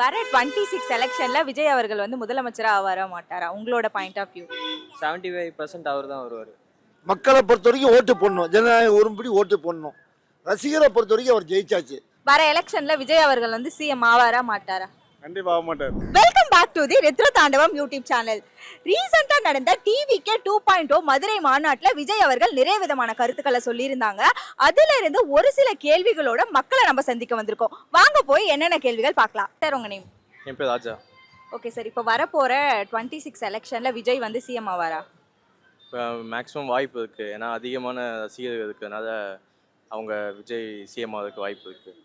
வர twenty six எலெக்ஷன்ல விஜய் அவர்கள் வந்து முதலமைச்சரா ஆவாரா மாட்டாரா? உங்களோட point of view seventy five percent அவர் தான் வருவார். மக்களை பொறுத்த வரைக்கும் ஓட்டு போடணும். ஜனநாயக உருப்படி ஓட்டு போடணும். ரசிகரை பொறுத்த வரைக்கும் அவர் ஜெயிச்சாச்சு. வர எலெக்ஷன்ல விஜய் அவர்கள் வந்து சிஎம் ஆவாரா மாட்டாரா? கண்டிப்பா ஆக மாட்டார். Welcome back to the retro Thandavam YouTube channel ரீசெண்டா நடந்த TVK two point O Madurai மாநாட்டுல Vijay அவர்கள் நிறைய விதமான கருத்துக்களை சொல்லியிருந்தாங்க. அதுல இருந்து ஒரு சில கேள்விகளோட மக்களை நம்ம சந்திக்க வந்திருக்கோம். வாங்க போய் என்னென்ன கேள்விகள் பார்க்கலாம். சார் உங்க நேம் என் பேர் ராஜா. ஓகே சார் இப்போ வரப்போற டுவெண்ட்டி சிக்ஸ் எலெக்ஷன்ல விஜய் வந்து சிஎம் ஆவாரா? மேக்ஸிமம் வாய்ப்பு இருக்குது ஏன்னா அதிகமான ரசிகர்கள் இருக்கிறதுனால அவங்க விஜய் சிஎம் ஆகிறதுக்கு வாய்ப்பு இருக்குது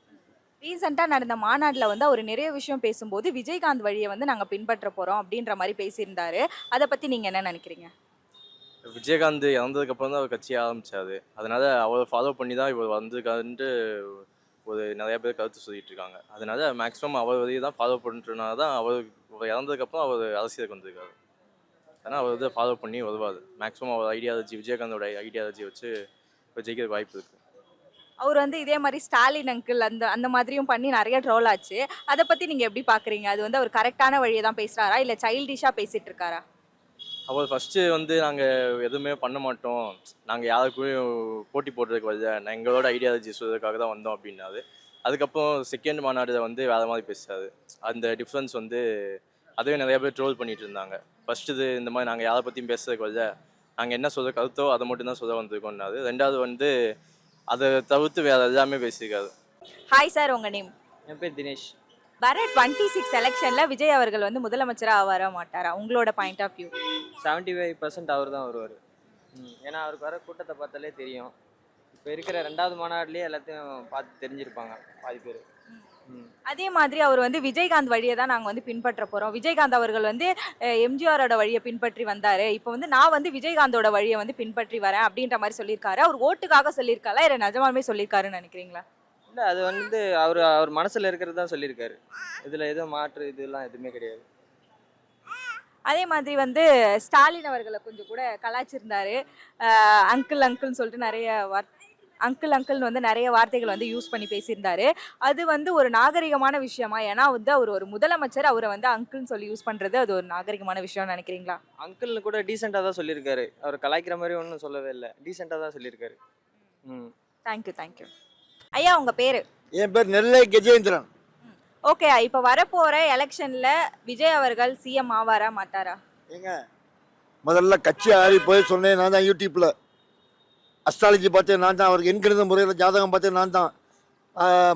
ரீசெண்டாக நடந்த மாநாட்டில் வந்து அவர் நிறைய விஷயம் பேசும்போது விஜயகாந்த் வழியை வந்து நாங்கள் பின்பற்ற போகிறோம் அப்படின்ற மாதிரி பேசியிருந்தாரு. அதை பற்றி நீங்கள் என்ன நினைக்கிறீங்க? விஜயகாந்த் இறந்ததுக்கப்புறம் தான் அவர் கட்சி ஆரம்பிச்சாரு. அதனால் அவரை ஃபாலோ பண்ணி தான் இவர் வந்திருக்காருன்ட்டு ஒரு நிறைய பேர் கருத்து சொல்லிட்டு இருக்காங்க. அதனால மேக்ஸிமம் அவர் வழியை தான் ஃபாலோ பண்ணுறதுனால தான் அவர் அவர் இறந்ததுக்கப்புறம் அவர் அரசியலுக்கு வந்திருக்காரு. ஆனால் அவர் வந்து ஃபாலோ பண்ணி வருவார். மேக்ஸிமம் அவர் ஐடியாலஜி விஜயகாந்தோட ஐடியாலஜி வச்சு இப்போ ஜெயிக்கிறதுக்கு வாய்ப்பு இருக்குது அவர் வந்து இதே மாதிரி ஸ்டாலின் அங்கிள் அந்த அந்த மாதிரியும் பண்ணி நிறைய ட்ரோல் ஆச்சு. அதை பத்தி நீங்க எப்படி பாக்குறீங்க? அது வந்து அவர் கரெக்டான வழியை தான் பேசுறாரா? இல்ல சைல்டிஷா பேசிட்டு இருக்காரா? அவர் ஃபஸ்ட்டு வந்து நாங்கள் எதுவுமே பண்ண மாட்டோம். நாங்கள் யாருக்கும் போட்டி போடுறதுக்கு வரல நான் எங்களோட ஐடியாலஜி சொல்றதுக்காக தான் வந்தோம் அப்படின்னாரு. அதுக்கப்புறம் செகண்ட் மாநாடுல வந்து வேறு மாதிரி பேசுறாரு. அந்த டிஃப்ரென்ஸ் வந்து அதுவே நிறைய பேர் ட்ரோல் பண்ணிட்டு இருந்தாங்க. ஃபர்ஸ்ட் இது இந்த மாதிரி நாங்கள் யாரை பற்றியும் பேசுறதுக்கு வரல நாங்கள் என்ன சொல்ல கருத்தோ அதை மட்டும் தான் சொல்ல வந்திருக்கோம்னாரு. ரெண்டாவது வந்து அதை தவிர்த்து வேறு எல்லாமே பேசியிருக்காரு ஹாய் சார் உங்க நேம் என் பேர் தினேஷ். வர டுவெண்ட்டி சிக்ஸ் எலெக்ஷன்ல விஜய் அவர்கள் வந்து முதலமைச்சரா ஆவாரா மாட்டாரா? உங்களோட point of view seventy five percent அவர் தான் வருவார். ஏன்னா அவருக்கு வர கூட்டத்தை பார்த்தாலே தெரியும். இப்போ இருக்கிற ரெண்டாவது மாநாடுலேயே எல்லாத்தையும் பார்த்து தெரிஞ்சிருப்பாங்க பாதி பேர். அதே மாதிரி அவர் வந்து விஜயகாந்த் வழியை தான் நாங்கள் வந்து பின்பற்ற போகிறோம் விஜயகாந்த் அவர்கள் வந்து எம்ஜிஆரோட வழியை பின்பற்றி வந்தார். இப்போ வந்து நான் வந்து விஜயகாந்தோட வழியை வந்து பின்பற்றி வரேன் அப்படின்ற மாதிரி சொல்லியிருக்காரு. அவர் ஓட்டுக்காக சொல்லியிருக்காரா? இல்லை நிஜமாலுமே சொல்லியிருக்காருன்னு நினைக்கிறீங்களா? இல்லை அது வந்து அவர் அவர் மனசில் இருக்கிறது தான் சொல்லியிருக்காரு. இதில் எதுவும் மாற்று இதெல்லாம் எதுவுமே கிடையாது. அதே மாதிரி வந்து ஸ்டாலின் அவர்களை கொஞ்சம் கூட கலாய்ச்சிருந்தாரு. அங்கிள் அங்கிள்னு சொல்லிட்டு நிறைய வார் அங்கிள் அங்கிள்னு வந்து நிறைய வார்த்தைகள் வந்து யூஸ் பண்ணி பேசியிருந்தாரு. அது வந்து ஒரு நாகரிகமான விஷயமா? ஏன்னா வந்து அவர் ஒரு முதலமைச்சர் அவரை வந்து அங்கிள்னு சொல்லி யூஸ் பண்ணுறது அது ஒரு நாகரிகமான விஷயம்னு நினைக்கிறீங்களா? அங்கிள்னு கூட டீசெண்டாக தான் சொல்லியிருக்காரு. அவர் கலாய்க்கிற மாதிரி ஒன்றும் சொல்லவே இல்லை. டீசெண்டாக தான் சொல்லியிருக்காரு. ம். தேங்க்யூ தேங்க்யூ ஐயா உங்கள் பேர்? என் பேர் நெல்லை கஜேந்திரன். ஓகே இப்போ வரப்போகிற எலெக்ஷனில் விஜய் அவர்கள் சிஎம் ஆவாரா மாட்டாரா? ஏங்க முதல்ல கட்சி ஆறி போய் சொன்னேன் நான் தான் யூடியூப்பில் அஸ்ட்ராலஜி பார்த்தேன் நான் தான் அவருக்கு எண்கணித முறையில் ஜாதகம் பார்த்தேன் நான் தான்.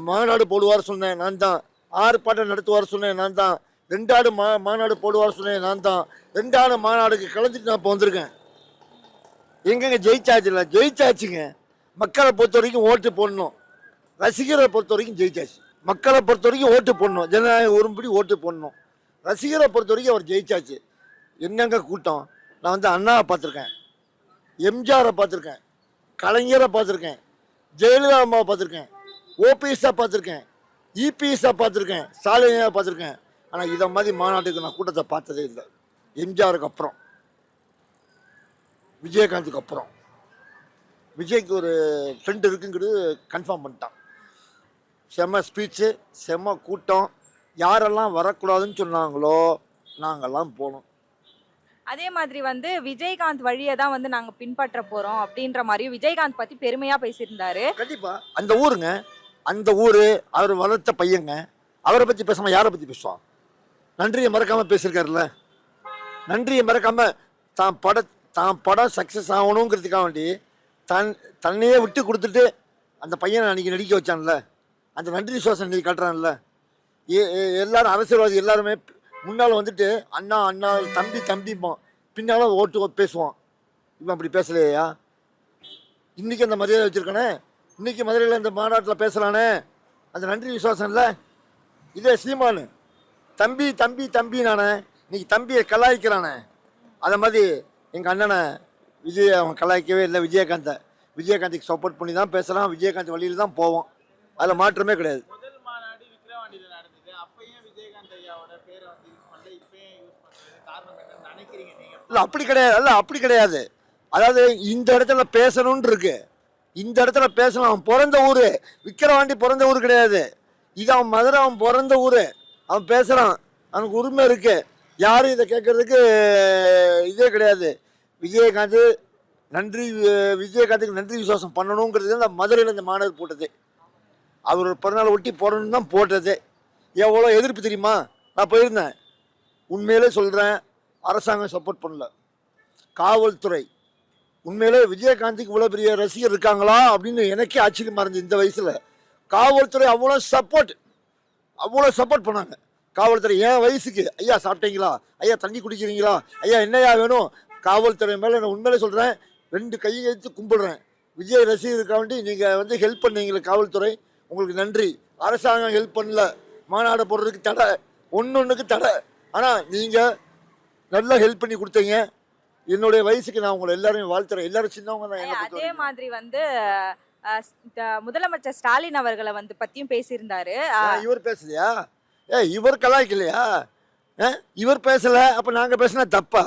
மாநாடு போடுவார் சொன்னேன் நான் தான். ஆர்ப்பாட்டம் நடத்துவார் சொன்னேன் நான் தான். ரெண்டாடு மா மாநாடு போடுவார் சொன்னேன் நான் தான். ரெண்டாடு மாநாடுக்கு கலந்துட்டு நான் இப்போ வந்திருக்கேன். எங்கெங்க ஜெயிச்சாச்சு இல்லை? ஜெயிச்சாச்சுங்க. மக்களை பொறுத்த வரைக்கும் ஓட்டு போடணும். ரசிகரை பொறுத்த வரைக்கும் ஜெயிச்சாச்சு. மக்களை பொறுத்த வரைக்கும் ஓட்டு போடணும். ஜனநாயக உருப்படி ஓட்டு போடணும். ரசிகரை பொறுத்த வரைக்கும் அவர் ஜெயிச்சாச்சு. என்னங்க கூட்டம்? நான் வந்து அண்ணாவை பார்த்துருக்கேன். எம்ஜிஆரை பார்த்துருக்கேன். கலைஞரை பார்த்துருக்கேன். ஜெயலலிதா அம்மாவை பார்த்துருக்கேன். ஓபிஎஸ்ஸாக பார்த்துருக்கேன். இபிஎஸ்ஸாக பார்த்துருக்கேன். ஸ்டாலினாக பார்த்துருக்கேன். ஆனால் இதை மாதிரி மாநாட்டுக்கு நான் கூட்டத்தை பார்த்ததே இல்லை. எம்ஜிஆருக்கு அப்புறம். விஜயகாந்துக்கு அப்புறம். விஜய்க்கு ஒரு ஃப்ரெண்டு இருக்குங்கிறது கன்ஃபார்ம் பண்ணிட்டான். செம்ம ஸ்பீச்சு செம்ம கூட்டம். யாரெல்லாம் வரக்கூடாதுன்னு சொன்னாங்களோ நாங்கள்லாம் போனோம் அதே மாதிரி வந்து விஜயகாந்த் வழியை தான் வந்து நாங்கள் பின்பற்ற போகிறோம் அப்படின்ற மாதிரி விஜயகாந்த் பற்றி பெருமையாக பேசியிருந்தாரு. கண்டிப்பா. அந்த ஊருங்க அந்த ஊர் அவர் வளர்த்த பையங்க அவரை பற்றி பேசாம யாரை பற்றி பேசுவான்? நன்றியை மறக்காம பேசியிருக்காருல்ல? நன்றியை மறக்காம தான் பட தான் படம் சக்ஸஸ் ஆகணுங்கிறதுக்காக வேண்டி தன் தன்னையே விட்டு கொடுத்துட்டு அந்த பையனை அன்னைக்கு நடிக்க வச்சான்ல? அந்த நன்றி சுவாசம் நீ காட்டுறான்ல? ஏ- எல்லாரும் அரசியல்வாதி எல்லாருமே முன்னால் வந்துட்டு அண்ணா அண்ணா தம்பி தம்பிப்பான் பின்னால் ஓட்டு பேசுவான். இவன் அப்படி பேசலையா? இன்றைக்கி அந்த மரியாதை வச்சிருக்கானே? இன்றைக்கி மதுரையில் இந்த மாநாட்டில் பேசுகிறானே அந்த நன்றி விசுவாசம் இல்லை? இதே சீமானு. தம்பி தம்பி தம்பி நானே இன்னைக்கு தம்பியை கலாய்க்கிறானே. அதை மாதிரி எங்கள் அண்ணனை விஜய் அவன் கலாய்க்கவே இல்லை விஜயகாந்தை விஜயகாந்துக்கு சப்போர்ட் பண்ணி தான் பேசலாம். விஜயகாந்த் வழியில் தான் போவோம் அதில் மாற்றமே கிடையாது முதல் மாநாடு விக்கிரவாண்டியில நடந்தது அப்பயும் விஜயகாந்த் ஐயாவோட பேரை வந்து யூஸ் பண்ணல இப்பயும் யூஸ் பண்றது காரணம் என்னன்னு நினைக்கிறீங்க நீங்க இல்லை அப்படி கிடையாது. இல்லை அப்படி கிடையாது. அதாவது இந்த இடத்துல பேசணும்னு இருக்கு. இந்த இடத்துல பேசணும். அவன் பிறந்த ஊர். விக்கிரவாண்டி பிறந்த ஊர் கிடையாது. இது அவன் மதுரை அவன் பிறந்த ஊர். அவன் பேசுகிறான் அவனுக்கு உரிமை இருக்கு. யாரும் இதை கேட்குறதுக்கு இதே கிடையாது. விஜயகாந்த் நன்றி விஜயகாந்துக்கு நன்றி விசுவாசம் பண்ணணுங்கிறது அந்த மதுரையில் இந்த மாணவர் போட்டது. அவர் பிறநாள் ஒட்டி போடணும்னு தான் போட்டது. எவ்வளோ எதிர்ப்பு தெரியுமா? நான் போயிருந்தேன். உண்மையிலே சொல்கிறேன் அரசாங்கம் சப்போர்ட் பண்ணல. காவல்துறை உண்மையிலே விஜயகாந்திக்கு இவ்வளோ பெரிய ரசிகர் இருக்காங்களா அப்படின்னு எனக்கே ஆச்சரியமா இருந்துச்சு இந்த வயசில். காவல்துறை அவ்வளோ சப்போர்ட் அவ்வளோ சப்போர்ட் பண்ணாங்க. காவல்துறை என் வயசுக்கு ஐயா சாப்பிட்டீங்களா? ஐயா தண்ணி குடிக்கிறீங்களா? ஐயா என்னையா வேணும்? காவல்துறை மேலே நான் உண்மையிலே சொல்கிறேன் ரெண்டு கையை எடுத்து கும்பிடுறேன். விஜய் ரசிகருக்காண்டி நீங்கள் வந்து ஹெல்ப் பண்ணீங்களே காவல்துறை. உங்களுக்கு நன்றி. அரசாங்கம் ஹெல்ப் பண்ணல. மாநாடு போடுறதுக்கு தடை ஒன்று ஒன்றுக்கு தடை. ஆனால் நீங்கள் நல்லா ஹெல்ப் பண்ணி கொடுத்தீங்க. என்னுடைய வயசுக்கு நான் உங்களை எல்லாரையும் வாழ்த்துறேன். எல்லாரும் சின்னவங்க தான் அதே. மாதிரி வந்து முதலமைச்சர் ஸ்டாலின் அவர்களை வந்து பத்தியும் பேசியிருந்தாரு. இவர் பேசலையா? ஏ இவர் கலாய்க்கலையா? இவர் பேசல அப்ப நாங்க பேசினா தப்பா?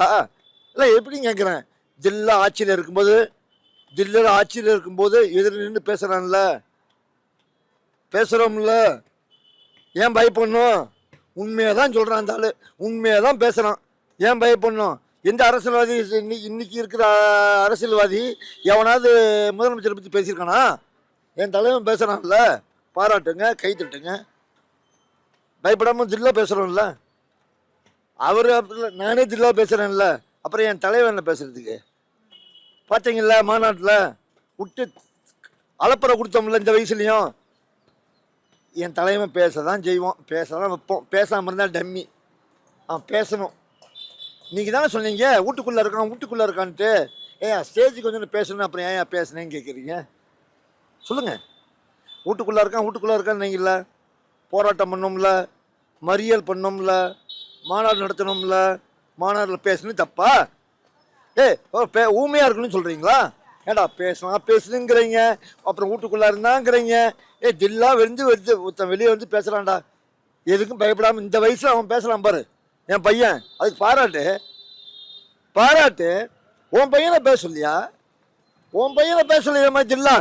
இல்லை எப்படி கேட்குறேன் ஜில்லா ஆட்சியில் இருக்கும்போது ஜில்லையில் ஆட்சியில் இருக்கும்போது எதிர் நின்று பேசுறான்ல. பேசுறோம்ல. ஏன் பயப்படணும்? உண்மையை தான் சொல்றான் அந்த ஆளு. உண்மையை தான் பேசுறான். ஏன் பயப்படணும்? எந்த அரசியல்வாதி இன்னைக்கு இன்னைக்கு இருக்கிற அரசியல்வாதி எவனாவது முதலமைச்சரை பற்றி பேசியிருக்கானா? என் தலைவன் பேசுகிறான்ல பாராட்டுங்க கை தட்டுங்க. பயப்படாம ஜில்லா பேசுகிறோம்ல அவர் நானே ஜில்லா பேசுகிறேன்ல அப்புறம் என் தலைவன் என்ன பேசுகிறதுக்கு பார்த்தீங்கல்ல மாநாட்டில் விட்டு அலப்பறை கொடுத்தோம்ல இந்த வயசுலையும். என் தலைவன் பேச தான் செய்வோம் பேச தான் வைப்போம். பேசாமல் இருந்தால் டம்மி. அவன் பேசணும். நீங்கள் தானே சொன்னீங்க? வீட்டுக்குள்ளே இருக்கான் வீட்டுக்குள்ளே இருக்கான்ட்டு. ஏன் ஸ்டேஜுக்கு வந்து பேசணும் அப்புறம் ஏன் பேசுனேன்னு கேட்குறீங்க சொல்லுங்கள் வீட்டுக்குள்ளே இருக்கான் வீட்டுக்குள்ளே இருக்கான்னு போராட்டம் பண்ணோம்ல. மறியல் பண்ணோம்ல. மாநாடு நடத்தணும்ல. மாநாட்டில் பேசணும் தப்பா? ஏ ஓ பே ஊமையாக இருக்கணும்னு சொல்கிறீங்களா ஏடா பேசலாம் பேசணுங்கிறீங்க அப்புறம் வீட்டுக்குள்ளே இருந்தாங்கிறீங்க. ஏ ஜில்லா வெறிஞ்சு வெறிஞ்சு ஒருத்தன் வெளியே வந்து பேசுகிறான்டா எதுக்கும் பயப்படாமல் இந்த வயசில் அவன் பேசலாம் பாரு. என் பையன் அதுக்கு பாராட்டு. பாராட்டு உன் பையனை பேச சொல்லியா? உன் பையனை பேச சொல்லியம்மா ஜில்லா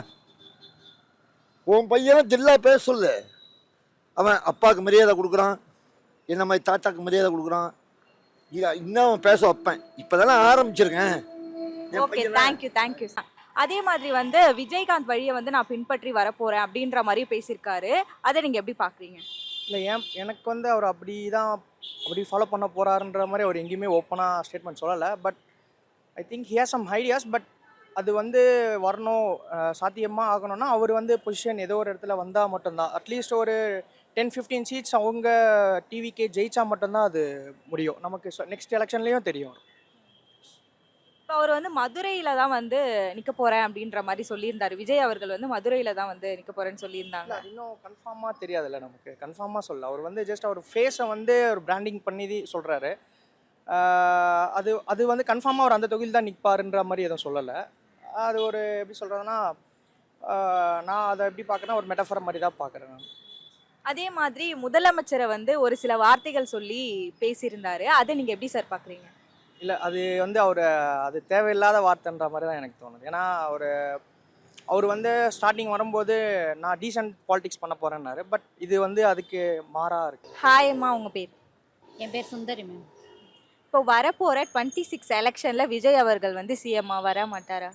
உன் பையனை ஜில்லா பேச சொல்லு. அவன் அப்பாவுக்கு மரியாதை கொடுக்குறான். என்ன மாதிரி தாத்தாக்கு மரியாதை கொடுக்குறான். இன்னும் அவன் பேச வைப்பேன். இப்போதானே ஆரம்பிச்சிருக்கேன். ஓகே தேங்க்யூ தேங்க்யூ அதே மாதிரி வந்து விஜயகாந்த் வழியை வந்து நான் பின்பற்றி வரப்போறேன் அப்படின்ற மாதிரி பேசியிருக்காரு. அதை நீங்க எப்படி பாக்குறீங்க? இல்லை ஏன் எனக்கு வந்து அவர் அப்படி தான் அப்படி ஃபாலோ பண்ண போகிறாருன்ற மாதிரி அவர் எங்கேயுமே ஓப்பனாக ஸ்டேட்மெண்ட் சொல்லலை. But I think here some ideas but அது வந்து வரணும் சாத்தியமாக ஆகணும்னா அவர் வந்து பொசிஷன் ஏதோ ஒரு இடத்துல வந்தால் மட்டும்தான். அட்லீஸ்ட் ஒரு டென் ஃபிஃப்டீன் சீட்ஸ் அவங்க டிவிக்கே ஜெயிச்சா மட்டும்தான் அது முடியும். நமக்கு நெக்ஸ்ட் எலெக்ஷன்லேயும் தெரியும். இப்போ அவர் வந்து மதுரையில தான் வந்து நிக்க போறேன் அப்படின்ற மாதிரி சொல்லியிருந்தாரு. விஜய் அவர்கள் வந்து மதுரையில தான் வந்து நிக்க போறேன்னு சொல்லியிருந்தாங்க. அது இன்னும் கன்ஃபார்மாக தெரியாதுல்ல நமக்கு. கன்ஃபார்மாக சொல்ல அவர் வந்து ஜஸ்ட் அவர் ஃபேஸை வந்து ஒரு பிராண்டிங் பண்ணி சொல்கிறாரு அது அது வந்து கன்ஃபார்மாக அவர் அந்த தொகுதியில் தான் நிற்பாருன்ற மாதிரி எதுவும் சொல்லலை. அது ஒரு எப்படி சொல்கிறதுனா நான் அதை எப்படி பார்க்குறேன்னா ஒரு மெட்டஃபர் மாதிரி தான் பார்க்குறேன் நான். அதே மாதிரி முதலமைச்சரை வந்து ஒரு சில வார்த்தைகள் சொல்லி பேசியிருந்தாரு. அதை நீங்க எப்படி சார் பாக்குறீங்க இல்லை அது வந்து அவர் அது தேவையில்லாத வார்த்தைன்ற மாதிரி தான் எனக்கு தோணுது. ஏன்னா அவர் அவர் வந்து ஸ்டார்டிங் வரும்போது நான் டீசென்ட் பாலிடிக்ஸ் பண்ண போகிறேன்னாரு பட் இது வந்து அதுக்கு மாறாக இருக்குது ஹாய் அம்மா உங்க பேர்? என் பேர் சுந்தரி மேம் இப்போ வரப்போற டுவெண்ட்டி சிக்ஸ் எலெக்ஷன்ல விஜய் அவர்கள் வந்து சிஎம்மா வர மாட்டாரா?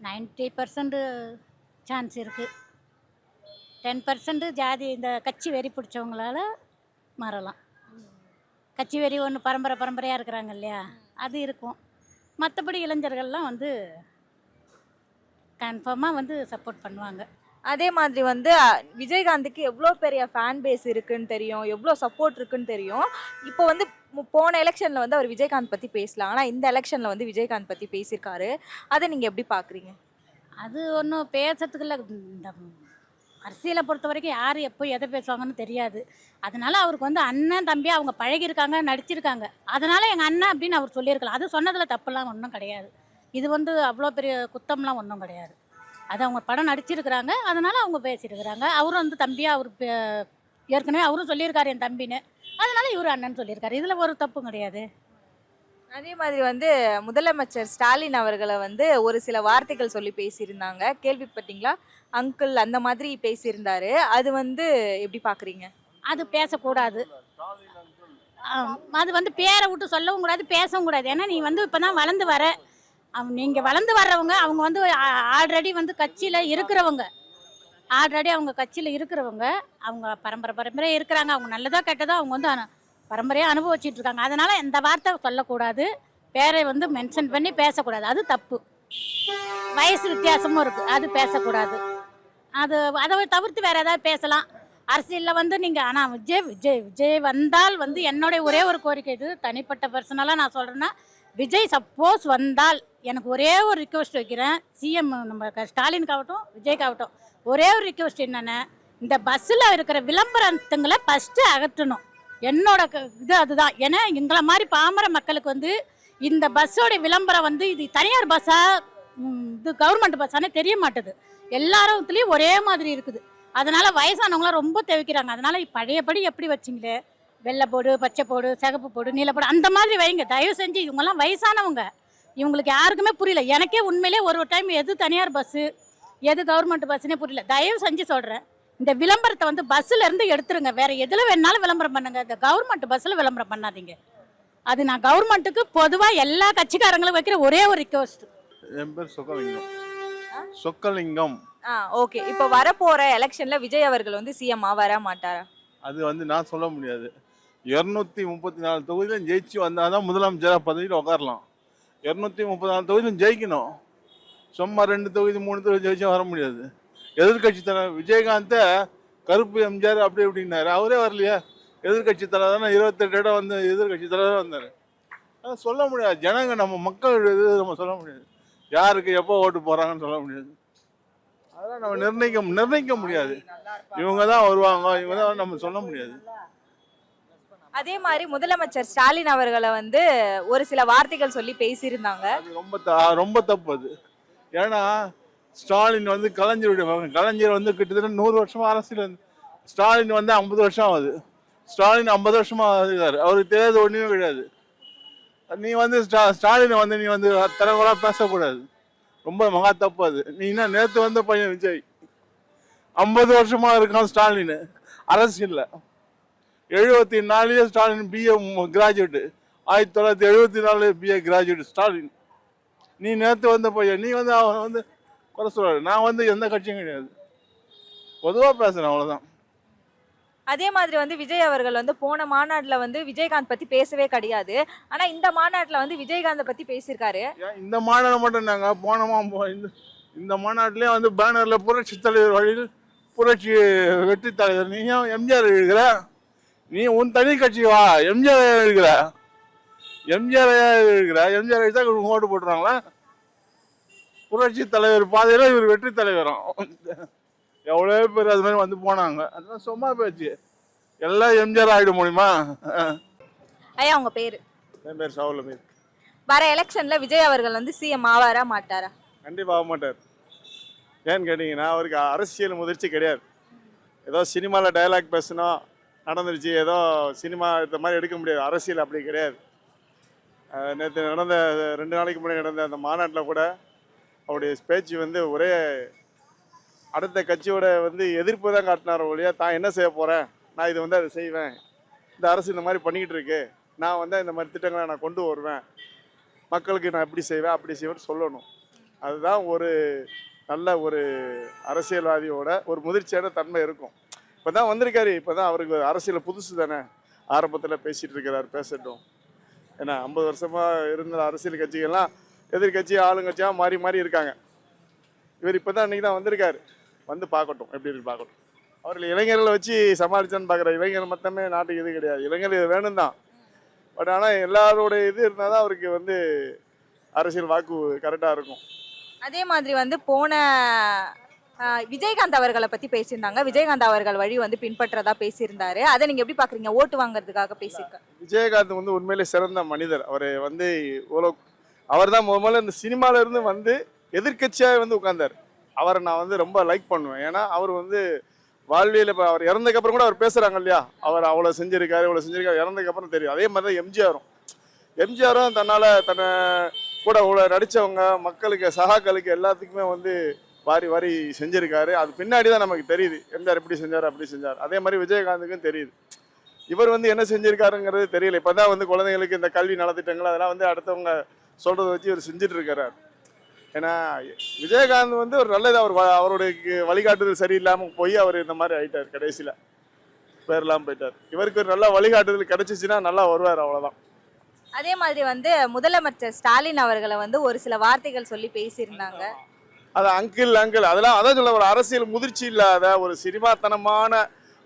நைன்டி பர்சன்ட் சான்ஸ் இருக்குது டென் பர்சன்ட் ஜாதி இந்த கட்சி வெறி பிடிச்சவங்களால மாறலாம். கட்சி வெறி ஒன்று பரம்பரை பரம்பரையாக இருக்கிறாங்க இல்லையா? அது இருக்கும். மற்றபடி இளைஞர்கள்லாம் வந்து கன்ஃபார்மாக வந்து சப்போர்ட் பண்ணுவாங்க. அதே மாதிரி வந்து விஜயகாந்துக்கு எவ்வளோ பெரிய ஃபேன் பேஸ் இருக்குன்னு தெரியும் எவ்வளோ சப்போர்ட் இருக்குன்னு தெரியும். இப்போ வந்து போன எலெக்ஷனில் வந்து அவர் விஜயகாந்த் பற்றி பேசலாம். ஆனால் இந்த எலெக்ஷனில் வந்து விஜயகாந்த் பற்றி பேசியிருக்காரு. அதை நீங்கள் எப்படி பார்க்குறீங்க அது ஒன்றும் பேசுறதுக்கு இல்லை. இந்த அரசியலை பொறுத்த வரைக்கும் யார் எப்போ எதை பேசுவாங்கன்னு தெரியாது. அதனால அவருக்கு வந்து அண்ணன் தம்பி அவங்க பழகியிருக்காங்க நடிச்சிருக்காங்க. அதனால எங்கள் அண்ணன் அப்படின்னு அவர் சொல்லியிருக்கலாம் அது சொன்னதில் தப்புலாம் ஒன்றும் கிடையாது. இது வந்து அவ்வளோ பெரிய குத்தம்லாம் ஒன்றும் கிடையாது. அது அவங்க படம் நடிச்சிருக்கிறாங்க. அதனால அவங்க பேசியிருக்கிறாங்க. அவரும் வந்து தம்பியாக அவர் பே- ஏற்கனவே அவரும் சொல்லியிருக்காரு என் தம்பின்னு. அதனால இவர் அண்ணன் சொல்லியிருக்காரு. இதில் ஒரு தப்பும் கிடையாது. அதே மாதிரி வந்து முதலமைச்சர் ஸ்டாலின் அவர்களை வந்து ஒரு சில வார்த்தைகள் சொல்லி பேசியிருந்தாங்க. கேள்விப்பட்டீங்களா? அங்கிள் அந்த மாதிரி பேசியிருந்தாரு. அது வந்து எப்படி பார்க்குறீங்க? அது பேசக்கூடாது. அது வந்து பேரை விட்டு சொல்லவும் கூடாது பேசவும் கூடாது. ஏன்னா நீ வந்து இப்போ தான் வளர்ந்து வர. அவங்க நீங்கள் வளர்ந்து வர்றவங்க அவங்க வந்து ஆல்ரெடி வந்து கட்சியில் இருக்கிறவங்க. ஆல்ரெடி அவங்க கட்சியில் இருக்கிறவங்க. அவங்க பரம்பரை பரம்பரையாக இருக்கிறாங்க. அவங்க நல்லதாக கெட்டதோ அவங்க வந்து பரம்பரையாக அனுபவிச்சுட்டு இருக்காங்க. அதனால் இந்த வார்த்தை சொல்லக்கூடாது. பேரை வந்து மென்ஷன் பண்ணி பேசக்கூடாது. அது தப்பு. வயசு வித்தியாசமும் இருக்குது அது பேசக்கூடாது. அது அதை தவிர்த்து வேறு ஏதாவது பேசலாம். அரசியலில் வந்து நீங்கள் ஆனால் விஜய் விஜய் விஜய் வந்தால் வந்து என்னுடைய ஒரே ஒரு கோரிக்கை இது. தனிப்பட்ட பர்சனலாக நான் சொல்கிறேன்னா விஜய் சப்போஸ் வந்தால் எனக்கு ஒரே ஒரு ரிக்வெஸ்ட் வைக்கிறேன். சிஎம் நம்ம க- ஸ்டாலினுக்காகட்டும் விஜய்க்காகட்டும். ஒரே ஒரு ரிக்வெஸ்ட் என்னென்ன? இந்த பஸ்ஸில் இருக்கிற விளம்பரத்துங்களை ஃபஸ்ட்டு அகற்றணும். என்னோட க- இது அதுதான். ஏன்னா எங்களை மாதிரி பாமர மக்களுக்கு வந்து இந்த பஸ்ஸோட விளம்பரம் வந்து இது தனியார் பஸ்ஸா இது கவர்மெண்ட் பஸ்ஸானே தெரிய மாட்டுது. எல்லாரத்துலேயும் ஒரே மாதிரி இருக்குது. அதனால வயசானவங்களாம் ரொம்ப தவிக்கிறாங்க. அதனால பழையபடி எப்படி வச்சிங்களே? வெள்ளை போடு பச்சை போடு சிகப்பு போடு நீலப்போடு அந்த மாதிரி வைங்க. தயவு செஞ்சு இவங்கெல்லாம் வயசானவங்க. இவங்களுக்கு யாருக்குமே புரியல. எனக்கே உண்மையிலே ஒரு டைம் எது தனியார் பஸ்ஸு எது கவர்மெண்ட் பஸ்ஸுனே புரியல. தயவு செஞ்சு சொல்கிறேன் இந்த விளம்பரத்தை வந்து பஸ்ஸில் இருந்து எடுத்துருங்க. வேற எதில் வேணாலும் விளம்பரம் பண்ணுங்க. இந்த கவர்மெண்ட் பஸ்ஸில் விளம்பரம் பண்ணாதீங்க. அது நான் கவர்மெண்ட்டுக்கு பொதுவாக எல்லா கட்சிக்காரங்களும் வைக்கிற ஒரே ஒரு ரிக்வஸ்ட் என் பேர் சொக்கலிங்கம். சொக்கலிங்கம். ஆ ஓகே இப்போ வரப்போற எலெக்ஷன்ல விஜய் அவர்கள் வந்து சிஎம் ஆவாரா மாட்டாரா? அது வந்து நான் சொல்ல முடியாது. இரநூத்தி முப்பத்தி நாலு தொகுதியிலும் ஜெயிச்சு வந்தால் தான் முதலமைச்சராக பதவியில் உட்காரலாம் இரநூத்தி முப்பத்தி நாலு தொகுதியிலும் ஜெயிக்கணும். சும்மா ரெண்டு தொகுதி மூணு தொகுதி ஜெயிச்சா வர முடியாது. எதிர்கட்சி தலைவர் விஜயகாந்தை கருப்பு எம்ஜிஆர் அப்படி இப்படின்னாரு அவரே வரலையா. எதிர்கட்சி தலைவர் தானே? இருபத்தெட்டு இடம் வந்து எதிர்கட்சி தலைவர் வந்தார் அதான் சொல்ல முடியாது. ஜனங்க நம்ம மக்கள் இது நம்ம சொல்ல முடியாது. யாருக்கு எப்போ ஓட்டு போகிறாங்கன்னு சொல்ல முடியாது. அதெல்லாம் நம்ம நிர்ணயிக்க நிர்ணயிக்க முடியாது. இவங்க தான் வருவாங்க. இவங்க தான் நம்ம சொல்ல முடியாது. அதே மாதிரி முதலமைச்சர் ஸ்டாலின் அவர்களை வந்து ஒரு சில வார்த்தைகள் சொல்லி பேசியிருந்தாங்க. ரொம்ப ரொம்ப தப்பு அது. ஏன்னா ஸ்டாலின் வந்து கலைஞருடைய மகன். கலைஞர் வந்து கிட்டத்தட்ட நூறு வருஷமா அரசியல் ஸ்டாலின் வந்து ஐம்பது வருஷம் ஆகுது. ஸ்டாலின் ஐம்பது வருஷமா இருக்காரு. அவருக்கு தெரியாத ஒன்றுமே கிடையாது. நீ வந்து ஸ்டா ஸ்டாலினை வந்து நீ வந்து தரகுறா பேசக்கூடாது. ரொம்ப மகா தப்பு அது. நீ என்ன நேற்று வந்த பையன் விஜய். ஐம்பது வருஷமா இருக்கான் ஸ்டாலின். அரசியல்ல. எழுபத்தி நாலுலேயே ஸ்டாலின் பிஏ கிராஜுவேட்டு ஆயிரத்தி தொள்ளாயிரத்தி எழுபத்தி நாலு பிஏ கிராஜுவேட் ஸ்டாலின். நீ நேற்று வந்த பையன். நீ வந்து அவன் வந்து குறை சொல்லாரு நான் வந்து எந்த கட்சியும் கிடையாது. பொதுவாக பேசுகிறேன் அவ்வளோதான் அதே மாதிரி வந்து விஜய் அவர்கள் வந்து போன மாநாட்டுல வந்து விஜயகாந்த் பத்தி பேசவே கிடையாது. ஆனா இந்த மாநாட்டுல வந்து விஜயகாந்த் பத்தி பேசியிருக்காரு. ஏன்? இந்த மாநாடு மட்டும் நாங்கள் போனோமா போ- இந்த இந்த மாநாட்டிலே வந்து பேனரில் புரட்சி தலைவர் வழியில் புரட்சி வெற்றி தலைவர். நீ ஏன் எம்ஜிஆர் எழுதுகிற? நீ உன் தனி கட்சி வா. எம்ஜிஆர் எழுதுகிற. எம்ஜிஆர் எழுதுகிற. எம்ஜிஆர் இவங்க ஓட்டு போட்டுறாங்களா? புரட்சி தலைவர் பாதையில் இவர் வெற்றி தலைவரும். எவ்வளோ பேர் அது மாதிரி வந்து போனாங்க. அதெல்லாம் சும்மா பேச்சு. எல்லாம் எம்ஜிஆர் ஆகிட முடியுமா ஐயா உங்க பேரு? என் பேர் சாவுல பேர் வர எலெக்ஷன்ல விஜய் அவர்கள் வந்து சிஎம் ஆவாரா மாட்டாரா? கண்டிப்பாக ஆக மாட்டார். ஏன்னு கேட்டிங்கன்னா அவருக்கு அரசியல் முதிர்ச்சி கிடையாது. ஏதோ சினிமாவில் டயலாக் பேசணும் நடந்துருச்சு. ஏதோ சினிமா இந்த மாதிரி எடுக்க முடியாது. அரசியல் அப்படி கிடையாது. நேற்று நடந்த ரெண்டு நாளைக்கு முன்னாடி நடந்த அந்த மாநாட்டில் கூட அவருடைய பேச்சு வந்து ஒரே அடுத்த கட்சியோட வந்து எதிர்ப்பு தான் காட்டினார் ஒழியா தான் என்ன செய்ய போகிறேன் நான் இது வந்து அதை செய்வேன். இந்த அரசு இந்த மாதிரி பண்ணிக்கிட்டு இருக்கு. நான் வந்து இந்த மாதிரி திட்டங்களை நான் கொண்டு வருவேன். மக்களுக்கு நான் இப்படி செய்வேன் அப்படி செய்வேன்னு சொல்லணும். அதுதான் ஒரு நல்ல ஒரு அரசியல்வாதியோட ஒரு முதிர்ச்சியான தன்மை இருக்கும். இப்போ தான் வந்திருக்காரு. இப்போ தான் அவருக்கு அரசியல் புதுசு தானே. ஆரம்பத்தில் பேசிகிட்டு இருக்கிறார் பேசட்டும். ஏன்னா ஐம்பது வருஷமாக இருந்த அரசியல் கட்சிகள்லாம் எதிர்கட்சி ஆளுங்கட்சியாக மாறி மாறி இருக்காங்க. இவர் இப்போ தான் இன்றைக்கி தான் வந்திருக்காரு. வந்து பார்க்கட்டும் எப்படி இருக்கு பார்க்கட்டும். அவர்கள் இளைஞர்களை வச்சு சமாளிச்சான்னு பார்க்குற இளைஞர் மொத்தமே நாட்டுக்கு இது கிடையாது. இளைஞர் இது வேணும் தான். பட் ஆனால் எல்லாரோட இது இருந்தால் தான் அவருக்கு வந்து அரசியல் வாக்கு கரெக்டாக இருக்கும். அதே மாதிரி வந்து போன விஜயகாந்த் அவர்களை பத்தி பேசியிருந்தாங்க. விஜயகாந்த் அவர்கள் வழி வந்து பின்பற்றதா பேசியிருந்தாரு. அதை நீங்க எப்படி பாக்குறீங்க ஓட்டு வாங்குறதுக்காக பேசியிருக்காரு விஜயகாந்த் வந்து உண்மையிலே சிறந்த மனிதர். அவர் வந்து இவ்வளோ அவர் தான் முதல்ல இந்த சினிமால இருந்து வந்து எதிர்கட்சியாக வந்து உட்கார்ந்தார். அவரை நான் வந்து ரொம்ப லைக் பண்ணுவேன். ஏன்னா அவர் வந்து வாழ்வியல் இப்போ அவர் இறந்ததுக்கப்புறம் கூட அவர் பேசுகிறாங்க இல்லையா? அவர் அவ்வளோ செஞ்சிருக்காரு இவ்வளோ செஞ்சிருக்காரு. இறந்ததுக்கப்புறம் தெரியும். அதே மாதிரி தான் எம்ஜிஆரும். எம்ஜிஆரும் தன்னால் தன்னை கூட இவ்வளோ நடித்தவங்க மக்களுக்கு சகாக்களுக்கு எல்லாத்துக்குமே வந்து வாரி வாரி செஞ்சிருக்காரு. அது பின்னாடி தான் நமக்கு தெரியுது. எம்ஜிஆர் எப்படி செஞ்சார் அப்படி செஞ்சார். அதே மாதிரி விஜயகாந்துக்கும் தெரியுது. இவர் வந்து என்ன செஞ்சிருக்காருங்கிறது தெரியல. இப்பதான் வந்து குழந்தைங்களுக்கு இந்த கல்வி நலத்திட்டங்கள் அதெல்லாம் வந்து அடுத்தவங்க சொல்றதை வச்சு இவர் செஞ்சுட்டு இருக்காரு ஏன்னா விஜயகாந்த் வந்து ஒரு நல்லது அவர் அவருடைய வழிகாட்டுதல் சரியில்லாமல் போய் அவர் இந்த மாதிரி ஆயிட்டார் கடைசியில். பேர்லாம் போயிட்டார். இவருக்கு ஒரு நல்ல வழிகாட்டுதல் கிடைச்சிச்சுன்னா நல்லா வருவார் அவ்வளோதான் அதே மாதிரி வந்து முதலமைச்சர் ஸ்டாலின் அவர்களை வந்து ஒரு சில வார்த்தைகள் சொல்லி பேசியிருந்தாங்க. அது அங்கிள் அங்கிள். அதெல்லாம் அதான் சொல்ல ஒரு அரசியல் முதிர்ச்சி இல்லாத ஒரு சினிமாத்தனமான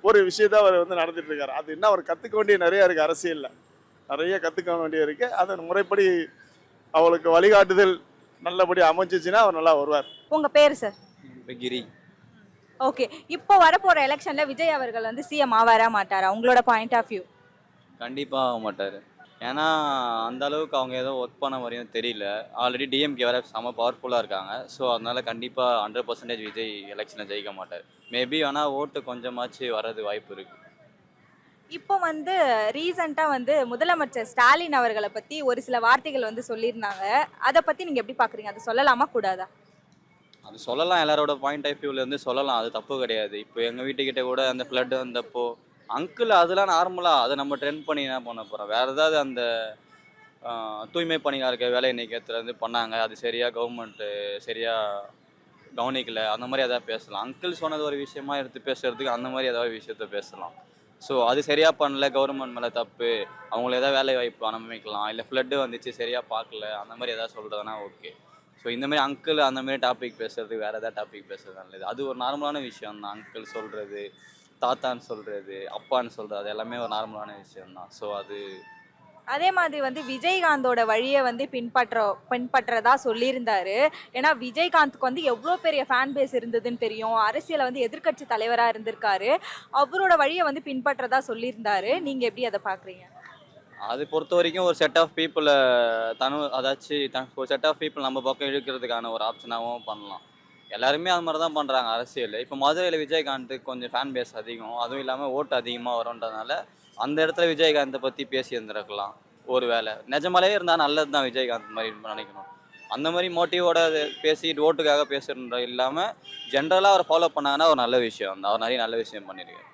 ஒரு விஷயத்த அவர் வந்து நடத்திட்டு இருக்காரு. அது இன்னும் அவர் கற்றுக்க வேண்டிய நிறைய இருக்கு அரசியல்ல. நிறைய கற்றுக்க வேண்டிய இருக்கு. அதன் முறைப்படி அவளுக்கு வழிகாட்டுதல் நல்லபடி அமைஞ்சிச்சுன்னா அவர் நல்லா வருவார். உங்க பேர் சார் கிரி. ஓகே இப்போ வரப்போற எலெக்ஷன்ல விஜய் அவர்கள் வந்து சிஎம் ஆவாரா மாட்டாரா? உங்களோட பாயிண்ட் ஆஃப் வியூ கண்டிப்பாக ஆக மாட்டார். ஏன்னா அந்த அளவுக்கு அவங்க ஏதோ ஒர்க் பண்ண மாதிரியும் தெரியல. ஆல்ரெடி டிஎம்கே வேற செம பவர்ஃபுல்லாக இருக்காங்க. ஸோ அதனால கண்டிப்பாக ஹண்ட்ரட் பர்சன்டேஜ் விஜய் எலெக்ஷனை ஜெயிக்க மாட்டார். மேபி ஆனால் ஓட்டு கொஞ்சமாச்சு வர்றது வாய்ப்பு இருக்குது இப்போ வந்து ரீசெண்டாக வந்து முதலமைச்சர் ஸ்டாலின் அவர்களை பற்றி ஒரு சில வார்த்தைகள் வந்து சொல்லியிருந்தாங்க. அதை பற்றி நீங்கள் எப்படி பார்க்குறீங்க அது சொல்லலாமா கூடாதா? அது சொல்லலாம். எல்லாரோட பாயிண்ட் ஆஃப் வியூலேருந்து சொல்லலாம். அது தப்பு கிடையாது. இப்போ எங்கள் வீட்டுக்கிட்ட கூட அந்த ஃப்ளட் வந்தப்போ அங்கிள் அதெல்லாம் நார்மலாக அதை நம்ம ட்ரெண்ட் பண்ணி என்ன பண்ண போகிறோம் வேறு ஏதாவது அந்த தூய்மை பணியாக இருக்க வேலை நீக்கத்துலேருந்து பண்ணாங்க. அது சரியாக கவர்மெண்ட்டு சரியாக கவனிக்கல. அந்த மாதிரி எதாவது பேசலாம். அங்கிள் சொன்னது ஒரு விஷயமா எடுத்து பேசுகிறதுக்கு அந்த மாதிரி ஏதாவது விஷயத்த பேசலாம். ஸோ அது சரியாக பண்ணல கவர்மெண்ட் மேலே தப்பு அவங்கள ஏதாவது வேலை வாய்ப்பு அனுபவிக்கலாம் இல்லை ஃப்ளட்டு வந்துச்சு சரியாக பார்க்கல அந்த மாதிரி எதாவது சொல்கிறதுனா ஓகே ஸோ இந்த மாதிரி அங்கிள் அந்த மாதிரி டாபிக் பேசுறது வேறு எதாவது டாபிக் பேசுறது நல்லது. அது ஒரு நார்மலான விஷயம் தான் அங்கிள் சொல்கிறது தாத்தான்னு சொல்கிறது அப்பான்னு சொல்கிறது அது எல்லாமே ஒரு நார்மலான விஷயம் தான் ஸோ அது அதே மாதிரி வந்து விஜயகாந்தோட வழியை வந்து பின்பற்ற பின்பற்றதா சொல்லியிருந்தாரு. ஏன்னா விஜயகாந்துக்கு வந்து எவ்வளோ பெரிய ஃபேன் பேஸ் இருந்ததுன்னு தெரியும். அரசியலை வந்து எதிர்க்கட்சி தலைவராக இருந்திருக்காரு. அவரோட வழியை வந்து பின்பற்றதா சொல்லியிருந்தாரு. நீங்கள் எப்படி அதை பார்க்குறீங்க? அது பொறுத்த வரைக்கும் ஒரு செட் ஆஃப் பீப்புளை தனு அதாச்சும் தன் ஒரு செட் ஆஃப் பீப்புள் நம்ம பக்கம் இழுக்கிறதுக்கான ஒரு ஆப்ஷனாகவும் பண்ணலாம். எல்லாருமே அது மாதிரி தான் பண்ணுறாங்க அரசியல். இப்போ மதுரையில் விஜயகாந்த்துக்கு கொஞ்சம் ஃபேன் பேஸ் அதிகம். அதுவும் இல்லாமல் ஓட்டு அதிகமாக வரும்ன்றதுனால அந்த இடத்துல விஜயகாந்தை பற்றி பேசி இருந்திருக்கலாம் ஒரு வேளை நிஜமாலே இருந்தால் நல்லது தான் விஜயகாந்த் மாதிரி நினைக்கணும். அந்த மாதிரி மோட்டிவோட பேசி ஓட்டுக்காக பேசுகிற இல்லாமல் ஜென்ரலாக அவர் ஃபாலோ பண்ணாங்கன்னா ஒரு நல்ல விஷயம். அவர் நிறைய நல்ல விஷயம் பண்ணியிருக்காரு